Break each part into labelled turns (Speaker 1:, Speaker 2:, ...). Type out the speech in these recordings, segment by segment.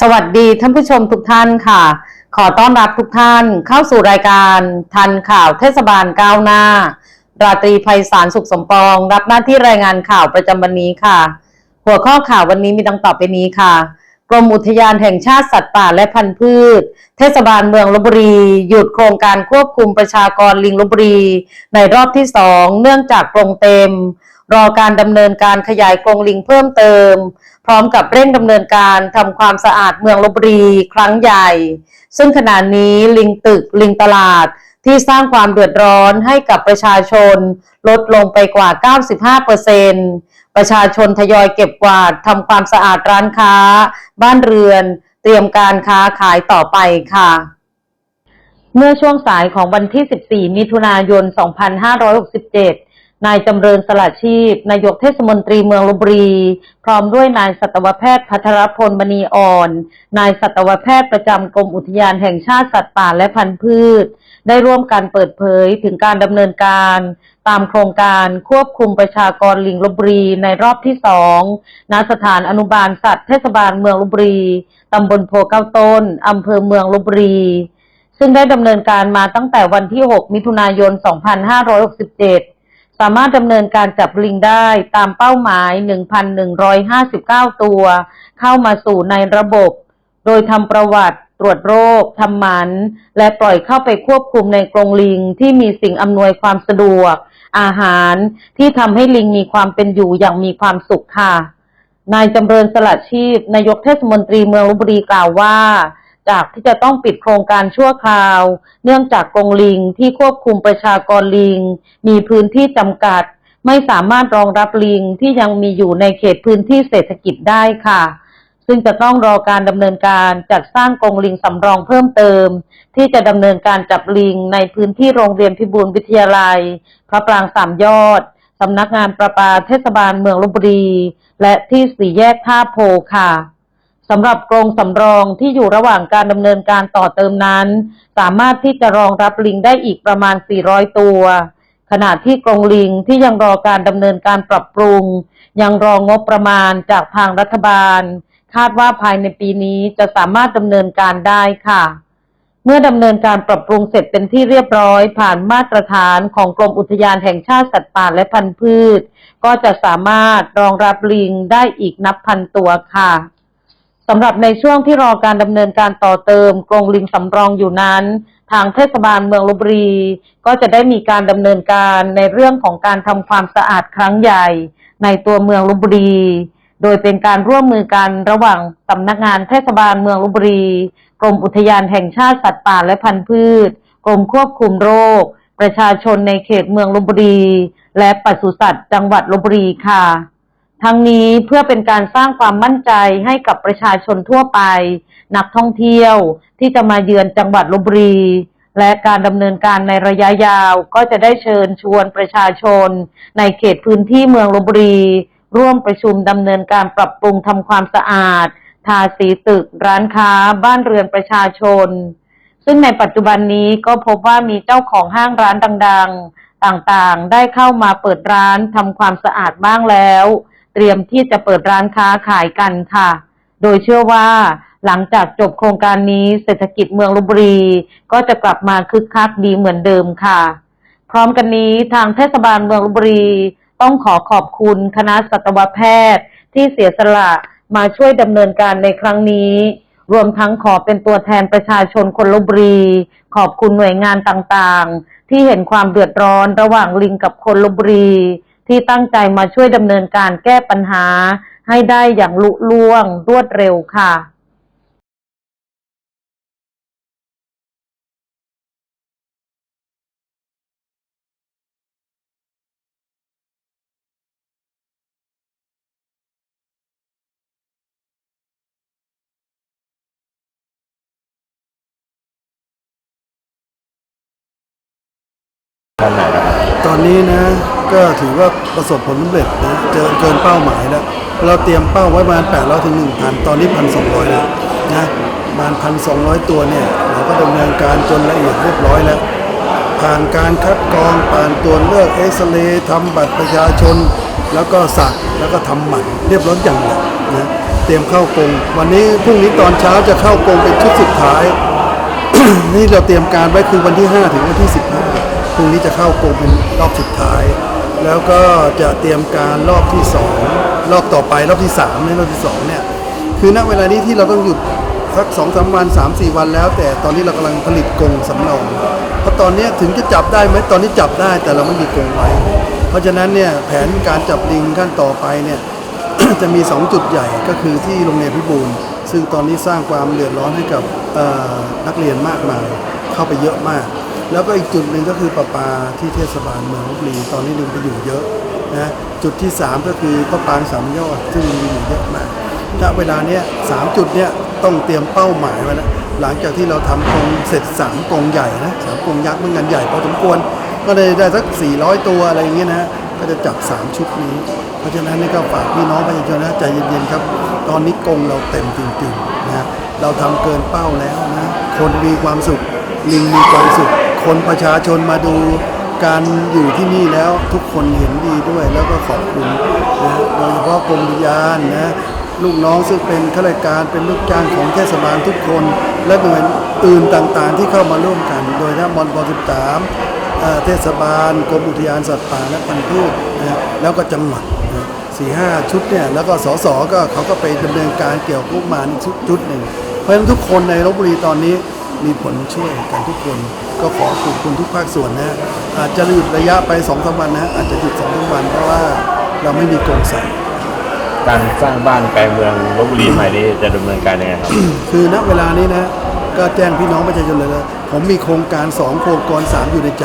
Speaker 1: สวัสดีท่านผู้ชมทุกท่านค่ะ ขอต้อนรับทุกท่านเข้าสู่รายการทันข่าวเทศบาลก้าวหน้า ราตรีไพศาลสุขสมปอง รับหน้าที่รายงานข่าวประจำวันนี้ค่ะ หัวข้อข่าววันนี้มีดังต่อไปนี้ค่ะ กรมอุทยานแห่งชาติสัตว์ป่าและพันธุ์พืช เทศบาลเมืองลบบุรี หยุดโครงการควบคุมประชากรลิงลบบุรี ในรอบที่สองเนื่องจากกรงเต็มรอการดำเนินการขยายกรงลิงเพิ่มเติมพร้อมกับเร่งดำเนินการทำความสะอาดเมืองลบบุรีครั้งใหญ่ ซึ่งขณะนี้ลิงตึกลิงตลาดที่สร้างความเดือดร้อนให้กับประชาชน ลดลงไปกว่า 95%เซประชาชนทยอยเก็บกวาดทำความสะอาดร้านค้า บ้านเรือน เตรียมการค้าขายต่อไปค่ะ เมื่อช่วงสายของวันที่ 14 มิถุนายน 2567 นายจำเริญสละชีพ นายกเทศมนตรีเมืองลบบุรี พร้อมด้วยนายสัตวแพทย์พัทรพลมณีอ่อน นายสัตวแพทย์ประจำกรมอุทยานแห่งชาติสัตว์ป่าและพันธุ์พืช ได้ร่วมกันเปิดเผยถึงการดำเนินการ ตามโครงการควบคุมประชากรลิงลบบุรีในรอบที่สองณสถานอนุบาลสัตว์เทศบาลเมืองลบบุรีตำบลโพเก้าต้นอำเภอเมืองลบบุรีซึ่งได้ดำเนินการมาตั้งแต่วันที่ 6 มิถุนายน 2567 สามารถดำเนินการจับลิงได้ตามเป้าหมาย 1,159 ตัว เข้ามาสู่ในระบบ โดยทำประวัติตรวจโรคทำหมัน และปล่อยเข้าไปควบคุมในกรงลิงที่มีสิ่งอำนวยความสะดวก อาหารที่ทำให้ลิงมีความเป็นอยู่อย่างมีความสุขค่ะ นายจำเริญสละชีพนายกเทศมนตรีเมืองลบบุรีกล่าวว่า จากที่จะต้องปิดโครงการชั่วคราว เนื่องจากกรงลิงที่ควบคุมประชากรลิง มีพื้นที่จำกัด ไม่สามารถรองรับลิงที่ยังมีอยู่ในเขตพื้นที่เศรษฐกิจได้ค่ะ ซึ่งจะต้องรอการดำเนินการจัดสร้างกรงลิงสำรองเพิ่มเติม ที่จะดำเนินการจับลิงในพื้นที่โรงเรียนพิบูลวิทยาลัย พระปรางสามยอดสำนักงานประปาเทศบาลเมืองลบบุรี และที่สี่แยกท่าโพค่ะ สำหรับกรงสำรองที่อยู่ระหว่างการดำเนินการต่อเติมนั้น สามารถที่จะรองรับลิงได้อีกประมาณ 400 ตัว ขณะที่กรงลิงที่ยังรอการดำเนินการปรับปรุง ยังรองบประมาณจากทางรัฐบาล คาดว่าภายในปีนี้จะสามารถดำเนินการได้ค่ะ เมื่อดำเนินการปรับปรุงเสร็จเป็นที่เรียบร้อย ผ่านมาตรฐานของกรมอุทยานแห่งชาติสัตว์ป่าและพันธุ์พืช ก็จะสามารถรองรับลิงได้อีกนับพันตัวค่ะ สำหรับในช่วงที่รอการดำเนินการต่อเติมกรงลิงสำรองอยู่นั้น ทางเทศบาลเมืองลบบุรี ก็จะได้มีการดำเนินการในเรื่องของการทำความสะอาดครั้งใหญ่ ในตัวเมืองลบบุรี โดยเป็นการร่วมมือกันระหว่างสำนักงานเทศบาลเมืองลบบุรี กรมอุทยานแห่งชาติสัตว์ป่าและพันธุ์พืช กรมควบคุมโรค ประชาชนในเขตเมืองลบบุรี และปศุสัตว์จังหวัดลบบุรีค่ะ ทั้งนี้เพื่อเป็นการสร้างความมั่นใจให้กับประชาชนทั่วไป นักท่องเที่ยวที่จะมาเยือนจังหวัดลบบุรี และการดำเนินการในระยะยาวก็จะได้เชิญชวนประชาชน ในเขตพื้นที่เมืองลบบุรี ร่วมประชุมดำเนินการปรับปรุงทำความสะอาด ทาสีตึก ร้านค้า บ้านเรือนประชาชน ซึ่งในปัจจุบันนี้ก็พบว่ามีเจ้าของห้างร้านดัง ๆ ต่างๆ ได้เข้ามาเปิดร้านทำความสะอาดบ้างแล้ว เตรียมที่จะเปิดร้านค้าขายกันค่ะ โดยเชื่อว่าหลังจากจบโครงการนี้เศรษฐกิจเมืองลบบุรี ก็จะกลับมาคึกคักดีเหมือนเดิมค่ะ พร้อมกันนี้ทางเทศบาลเมืองลบบุรี ต้องขอขอบคุณคณะสัตวแพทย์ ที่เสียสละมาช่วยดำเนินการในครั้งนี้ รวมทั้งขอเป็นตัวแทนประชาชนคนลบบุรี ขอบคุณหน่วยงานต่างๆ ที่เห็นความเดือดร้อนระหว่างลิงกับคนลบบุรี ที่ตั้งใจมาช่วยดำเนินการแก้ปัญหา ให้ได้อย่างลุล่วงรวดเร็วค่ะ
Speaker 2: ตอนไหน
Speaker 3: ตอนนี้นะ ก็ถือว่าประสบผลสำเร็จนะเจอเกินเป้าหมายแล้ว เราเตรียมเป้าไว้ประมาณ800ถึง1,000 ตอนนี้ 1,200 แล้วนะประมาณ 1,200 ตัวเนี่ยเราก็ดำเนินการจนละเอียดเรียบร้อยแล้ว ผ่านการคัดกรองผ่านตรวเลือกเอ็กซเรย์ทำบัตรประชาชน แล้วก็สักแล้วก็ทำหมันเรียบร้อยอย่างเดียนะเตรียมเข้ากรงวันนี้พรุ่งนี้ตอนเช้าจะเข้ากรงเป็นชุดสุดท้าย นี่เราเตรียมการไว้คือวันที่ 5 ถึงวันที่ 15พรุ่งนี้จะเข้ากรงเป็นรอบสุดท้าย แล้วก็จะเตรียมการรอบที่ 2 รอบต่อไปรอบที่3ในรอบที่2เนี่ยคือณเวลานี้ที่เราต้องหยุดสักสองสามวันสามสี่วันแล้ว แต่ตอนนี้เรากำลังผลิตกรงสำรองเพราะตอนนี้ถึงจะจับได้ไหมตอนนี้จับได้แต่เราไม่มีกรงไว้ เพราะฉะนั้นเนี่ยแผนการจับลิงขั้นต่อไปเนี่ยจะมี 2 จุดใหญ่ก็คือที่โรงเรียนพิบูลซึ่งตอนนี้สร้างความเดือดร้อนให้กับนักเรียนมากมาย เข้าไปเยอะมาก แล้วก็อีกจุดหนึ่งก็คือประปาที่เทศบาลเมืองลบบุรีตอนนี้ลิงไปอยู่เยอะนะจุดที่ 3 ก็คือพระปางสามยอดซึ่งมีอยู่เยอะมากณเวลาเนี้ยสามจุดเนี้ยต้องเตรียมเป้าหมายไว้แล้วหลังจากที่เราทำกรงเสร็จสามกรงใหญ่นะสามกรงยักษ์เมือนกันใหญ่พอสมควร ก็เลยได้สัก 400 ตัวอะไรอย่างเงี้ยนะก็จะจับ 3 ชุดนี้ เพราะฉะนั้นนี่ก็ฝากพี่น้องประชาชนนะใจเย็นๆครับ ตอนนี้กรงเราเต็มจริงๆนะเราทำเกินเป้าแล้วนะคนมีความสุขลิงมีความสุข คนประชาชนมาดูการอยู่ที่นี่แล้วทุกคนเห็นดีด้วยแล้วก็ขอบคุณนะโดยเฉพาะกรมอุทยานนะลูกน้องซึ่งเป็นข้าราชการเป็นลูกจ้างของเทศบาลทุกคน และหน่วยอื่นต่างๆ ที่เข้ามาร่วมกัน โดยทนะมอนป13เอ่อเทศบาลกรมอุทยานสัตว์ป่าและพันธุ์พืชนะแล้วก็จังหวัดสี่ห้าชุดเนี่ยแล้วก็สสก็เขาก็ไปดำเนินการเกี่ยวกับมาอีกชุดชุดหนึ่งเพราะฉะนั้นทุกคนในลบบุรีตอนนี้ มีผลช่วยกันทุกคน ก็ขอขอบคุณทุกภาคส่วนนะฮะอาจจะหยุดระยะไปสองสามวันนะฮะอาจจะหยุดสองสามวันเพราะว่าเราไม่มีกรงใส่
Speaker 2: การสร้างบ้านแปลงเมืองลบบุรีใหม่นี้จะดำเนินการยังไงครับ
Speaker 3: คือณเวลานี้นะ ก็แจ้งพี่น้องประชาชนเลยนะผมมีโครงการ 2 โครงการ 3 อยู่ในใจ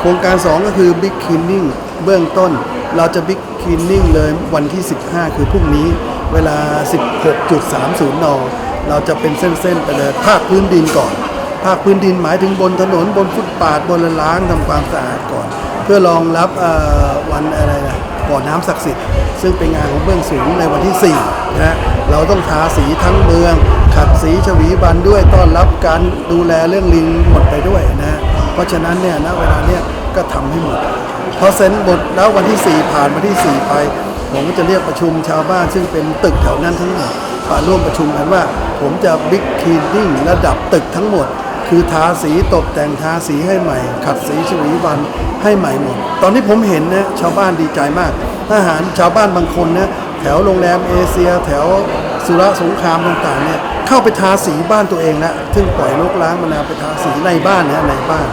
Speaker 3: โครงการ 2 ก็คือ Big Cleaning เบื้องต้น เราจะ Big Cleaning เลยวันที่ 15 คือพรุ่งนี้เวลา 16.30น เราจะเป็นเส้นๆไปเลยภาคพื้นดินก่อน ภาคพื้นดินหมายถึงบนถนนบนฟุตปาดบนล้างทำความสะอาดก่อน เพื่อรองรับวันอะไรนะบ่อน้ำศักดิ์สิทธิ์ซึ่งเป็นงานของเบื้องสูงในวันที่ 4 นะฮะเราต้องทาสีทั้งเมือง ขัดสีฉวีบันด้วยต้อนรับการดูแลเรื่องลิงหมดไปด้วยนะฮะเพราะฉะนั้นเนี่ยณเวลาเนี้ยก็ทำให้หมดพอเซ็นหมดแล้ววันที่ 4 ผ่านวันที่ 4 ไป ผมก็จะเรียกประชุมชาวบ้านซึ่งเป็นตึกแถวนั้นทั้งหมด ร่วมประชุมกันว่า ผมจะบิ๊กคีนดิ้งระดับตึกทั้งหมด คือทาสีตกแต่งทาสีให้ใหม่ ขัดสีฉวีวันให้ใหม่หมด ตอนนี้ผมเห็นนะชาวบ้านดีใจมากทหารชาวบ้านบางคนนะแถวโรงแรมเอเชีย แถวสุรสงครามต่างๆเนี่ยเข้าไปทาสีบ้านตัวเองแล้วซึ่งปล่อยลกล้างมานานไปทาสีในบ้านนะในบ้าน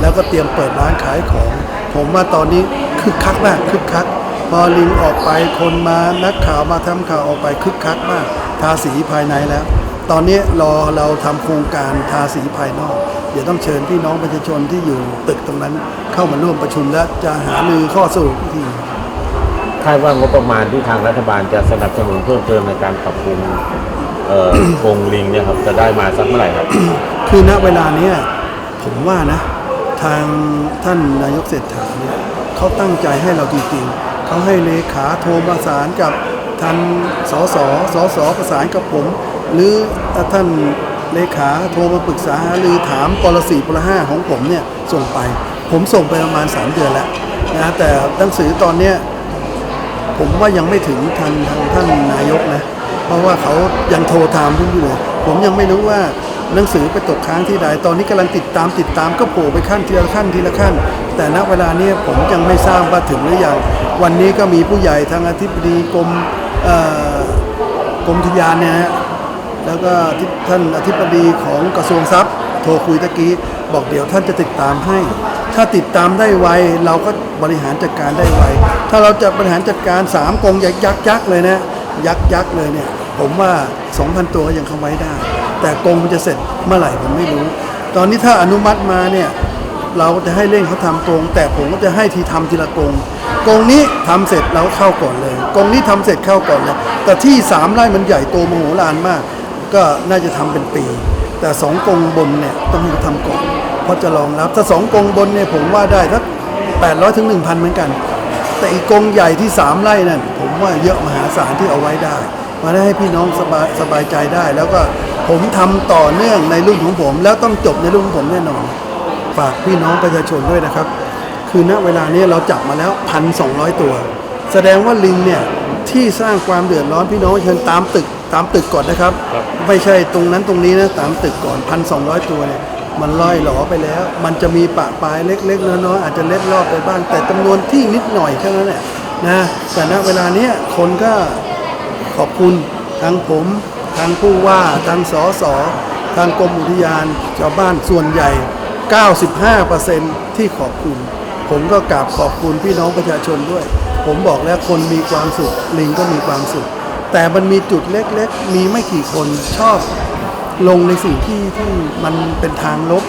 Speaker 3: แล้วก็เตรียมเปิดร้านขายของ ผมว่าตอนนี้คึกคักมากคึกคักพอลิงออกไปคนมานักข่าวมาทำข่าวออกไปคึกคักมาก ทาสีภายในแล้ว ตอนนี้รอเราทำโครงการทาสีภายนอก เดี๋ยวต้องเชิญพี่น้องประชาชนที่อยู่ตึกตรงนั้นเข้ามาร่วมประชุมและจะหารือข้อสรุปอีกที
Speaker 2: คาดว่างบประมาณที่ทางรัฐบาลจะสนับสนุนเพิ่มเติมในการปรับปรุงเอ่อโครงลิงเนี่ยครับจะได้มาสักเมื่อไหร่ครับ
Speaker 3: คือณเวลาเนี้ยผมว่านะ ทางท่านนายกเศรษฐาเนี่ยเขาตั้งใจให้เราจริงๆเขาให้เลขาโทรประสานกับ ท่านสสสสประสานกับผม หรือท่านเลขาโทรมาปรึกษาหรือถามปรสี่ปรห้าของผมเนี่ยส่งไป ผมส่งไปประมาณ 3 เดือนแล้วนะแต่หนังสือตอนเนี้ยผมว่ายังไม่ถึงทางทางท่านนายกนะ เพราะว่าเขายังโทรตามผมอยู่ ผมยังไม่รู้ว่าหนังสือไปตกค้างที่ใด ตอนนี้กำลังติดตามติดตามก็โผล่ไปขั้นทีละขั้นทีละขั้น แต่ณเวลานี้ผมยังไม่ทราบว่าถึงหรือยัง วันนี้ก็มีผู้ใหญ่ทางอธิบดีกรม กรมอุยานเนี่ยนะแล้วก็ท่านอธิบดีของกระทรวงทรัพย์ โทรคุยตะกี้ บอกเดี๋ยวท่านจะติดตามให้ ถ้าติดตามได้ไว เราก็บริหารจัดการได้ไว ถ้าเราจะบริหารจัดการสามกองยักษ์ยักษ์ยักเลยนะยักษ์ยักษ์เลยเนี่ย ผมว่า 2,000 ตัวยังเข้าไว้ได้ แต่กองมันจะเสร็จเมื่อไหร่ผมไม่รู้ ตอนนี้ถ้าอนุมัติมาเนี่ย เราก็จะให้เร่งเขาทำกรงแต่ผมก็จะให้ทีทำทีละกรงกรงนี้ทำเสร็จเราเข้าก่อนเลยกรงนี้ทำเสร็จเข้าก่อนเลยแต่ที่สามไร่มันใหญ่โตมโหฬารมาก ก็น่าจะทำเป็นปี แต่สองกรงบนเนี่ยต้องให้เขาทำก่อนเพราะจะรองรับถ้าสองกรงบนเนี่ยผมว่าได้ทักแปดร้อยถึงหนึ่งพันเหมือนกัน แต่อีกกรงใหญ่ที่สามไร่นั่นผมว่าเยอะมหาศาลที่เอาไว้ได้มาได้ให้พี่น้องสบายสบายใจได้ แล้วก็ผมทำต่อเนื่องในรุ่นของผม แล้วต้องจบในรุ่นของผมแน่นอน ฝากพี่น้องประชาชนด้วยนะครับ คือณเวลานี้เราจับมาแล้วพันสองตัว แสดงว่าลิงเนี่ยที่สร้างความเดือดร้อนพี่น้องประชาชนตามตึกตามตึกก่อนนะครับ
Speaker 2: ครับ
Speaker 3: ไม่ใช่ตรงนั้นตรงนี้นะตามตึกก่อนพันสองตัวเนี่ยมันล่อยหลอไปแล้ว มันจะมีปะปลายเล็กๆน้อยๆอาจจะเล็ดรอบไปบ้าง แต่จำนวนที่นิดหน่อยแค่นั้นแหละนะแต่ณเวลาเนี้ยคนก็ขอบคุณทางผมทางผู้ว่าทางสสทางกรมอุทยานชาวบ้านส่วนใหญ่ 95%ที่ขอบคุณ ผมก็กราบขอบคุณพี่น้องประชาชนด้วย ผมบอกแล้วคนมีความสุข ลิงก็มีความสุข แต่มันมีจุดเล็กๆ มีไม่กี่คนชอบลงในสิ่งที่ที่มันเป็นทางลบ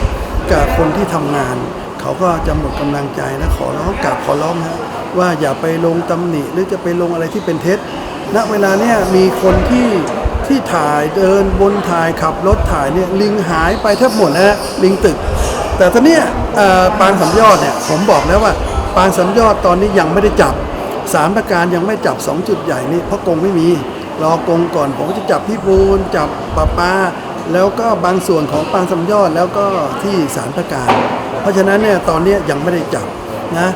Speaker 3: กับคนที่ทำงาน เขาก็จะหมดกำลังใจนะขอร้องกราบขอร้องนะว่าอย่าไปลงตำหนิหรือจะไปลงอะไรที่เป็นเท็จณเวลาเนี้ยมีคนที่ที่ถ่ายเดินบนถ่ายขับรถถ่ายเนี่ยลิงหายไปแทบหมดนะฮะลิงตึก แต่ตอนนี้ปางสำยอดเนี่ยผมบอกแล้วว่าปางสำยอดตอนนี้ยังไม่ได้จับสามประการยังไม่จับ 2 จุดใหญ่นี่เพราะกงไม่มีรอกงก่อนผมก็จะจับพี่บูลจับปะปาแล้วก็บางส่วนของปางสำยอดแล้วก็ที่สารประการ เพราะฉะนั้นเนี่ยตอนนี้ยังไม่ได้จับนะ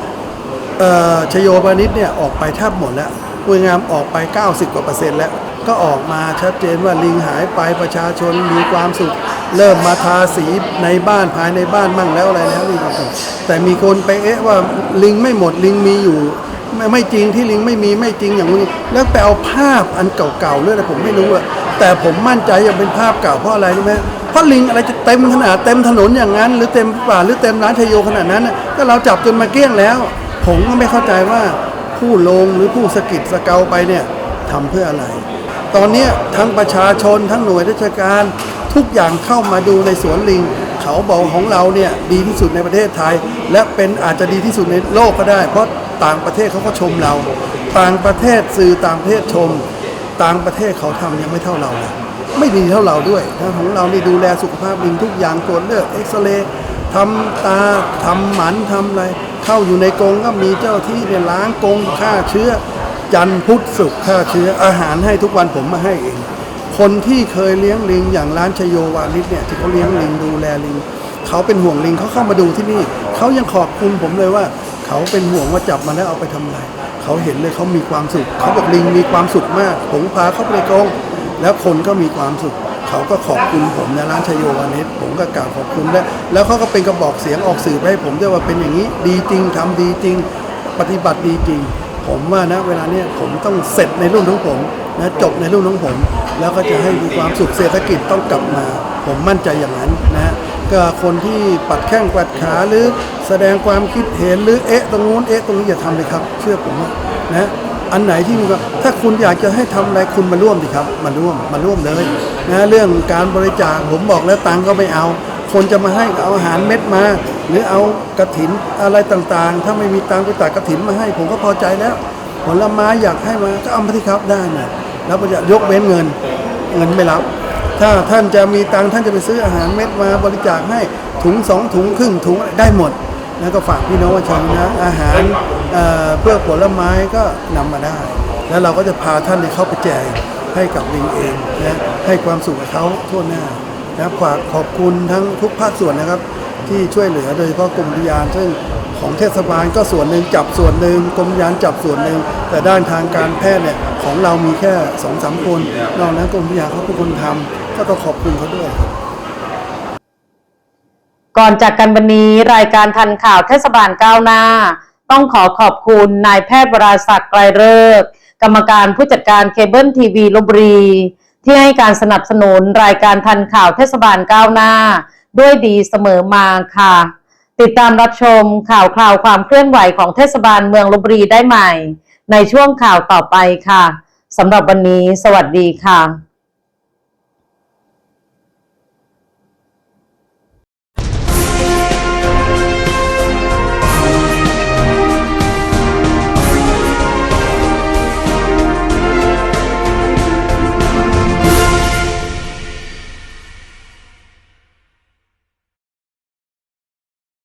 Speaker 3: ชโยปานิชเนี่ยออกไปแทบหมดแล้วปุยงามออกไป 90กว่าเปอร์เซ็นต์แล้ว ก็ออกมาชัดเจนว่าลิงหายไปประชาชนมีความสุข เริ่มมาทาสีในบ้านภายในบ้านมั่งแล้วอะไรแล้วนี่ก็แต่มีคนไปเอ๊ะว่าลิงไม่หมดลิงมีอยู่ไม่ไม่จริงที่ลิงไม่มีไม่จริงอย่างนี้แล้วไปเอาภาพอันเก่าๆเรื่องอะไรผมไม่รู้อะแต่ผมมั่นใจยังเป็นภาพเก่าเพราะอะไรรู้ไหมเพราะลิงอะไรจะเต็มขนาดเต็มถนนอย่างนั้น หรือเต็มป่าหรือเต็มร้านชโยขนาดนั้นก็เราจับจนมาเกลี้ยงแล้ว ผมก็ไม่เข้าใจว่าผู้ลงหรือผู้สะกิดสะเกาไปเนี่ยทำเพื่ออะไร ตอนนี้ทั้งประชาชนทั้งหน่วยราชการทุกอย่างเข้ามาดูในสวนลิง เขาบอกของเราเนี่ยดีที่สุดในประเทศไทย และเป็นอาจจะดีที่สุดในโลกก็ได้ เพราะต่างประเทศเขาก็ชมเรา ต่างประเทศสื่อต่างประเทศชม ต่างประเทศเขาทำยังไม่เท่าเราเลยไม่ดีเท่าเราด้วยนะของเรานี่ดูแลสุขภาพลิงทุกอย่างตรวจเลือดเอ็กซเรย์ทำตาทำหมันทำอะไร เข้าอยู่ในกรงก็มีเจ้าที่เนี่ยล้างกรงฆ่าเชื้อ จันทร์พุธศุกร์ฆ่าเชื้ออาหารให้ทุกวันผมมาให้เอง คนที่เคยเลี้ยงลิงอย่างร้านชโยวานิชเนี่ยที่เขาเลี้ยงลิงดูแลลิงเขาเป็นห่วงลิงเขาเข้ามาดูที่นี่เขายังขอบคุณผมเลยว่า เขาเป็นห่วงว่าจับมาแล้วเอาไปทำอะไรเขาเห็นเลยเขามีความสุขเขาบอกลิงมีความสุขมาก ผมพาเขาไปกรงแล้วคนก็มีความสุข เขาก็ขอบคุณผมในร้านชโยวานิชผมก็กล่าวขอบคุณและแล้วเขาก็เป็นกระบอกเสียงออกสื่อไปให้ผมด้วยว่าเป็นอย่างนี้ ดีจริงทำดีจริง ปฏิบัติดีจริง ผมว่านะเวลาเนี้ยผมต้องเสร็จในรุ่นของผมนะจบในรุ่นของผม แล้วก็จะให้มีความสุขเศรษฐกิจต้องกลับมา ผมมั่นใจอย่างนั้นนะก็คนที่ปัดแข้งปัดขาหรือแสดงความคิดเห็นหรือเอ๊ะตรงนู้นเอ๊ะตรงนี้อย่าทำเลยครับ เชื่อผมว่านะอันไหนที่มีความถ้าคุณอยากจะให้ทำอะไรคุณมาร่วมดิครับ มาร่วมมาร่วมเลยนะเรื่องการบริจาคผมบอกแล้วตังก็ไม่เอา คนจะมาให้เอาอาหารเม็ดมา หรือเอากระถินอะไรต่างๆ ถ้าไม่มีตังค์ไปตัดกระถินมาให้ ผมก็พอใจแล้ว ผลไม้อยากให้มาก็เอามาที่ครับได้นี่ยแล้วจะยกเว้นเงินเงินไม่รับ ถ้าท่านจะมีตังค์ท่านจะไปซื้ออาหารเม็ดมาบริจาคให้ถุงสองถุงครึ่งถุงได้หมด แล้วก็ฝากพี่น้องประชาชนนะอาหารเเพื่อผลไม้ก็นำมาได้ แล้วเราก็จะพาท่านเนี่ยเข้าไปแจกให้กับลิงเองนะให้ความสุขกับเขาทั่วหน้า นะครับฝากขอบคุณทั้งทุกภาคส่วนนะครับ ที่ช่วยเหลือโดยเฉพาะกรมอุทยานซึ่งของเทศบาลก็ส่วนหนึ่งจับส่วนหนึ่งกรมอุทยานจับส่วนหนึ่งแต่ด้านทางการแพทย์เนี่ยของเรามีแค่สองสามคนนอกนั้นกรมอุทยานเขาเป็นคนทำก็ต้องขอบคุณเขาด้วย
Speaker 1: ก่อนจากกันวันนี้รายการทันข่าวเทศบาลก้าวหน้า ต้องขอขอบคุณนายแพทย์วราศักดิ์ไกรเลิกกรรมการผู้จัดการเคเบิลทีวีลบุรี ที่ให้การสนับสนุนรายการทันข่าวเทศบาลก้าวหน้า ด้วยดีเสมอมาค่ะ ติดตามรับชมข่าวคราวความเคลื่อนไหวของเทศบาลเมืองลบบุรีได้ใหม่ ในช่วงข่าวต่อไปค่ะสำหรับวันนี้ สวัสดีค่ะ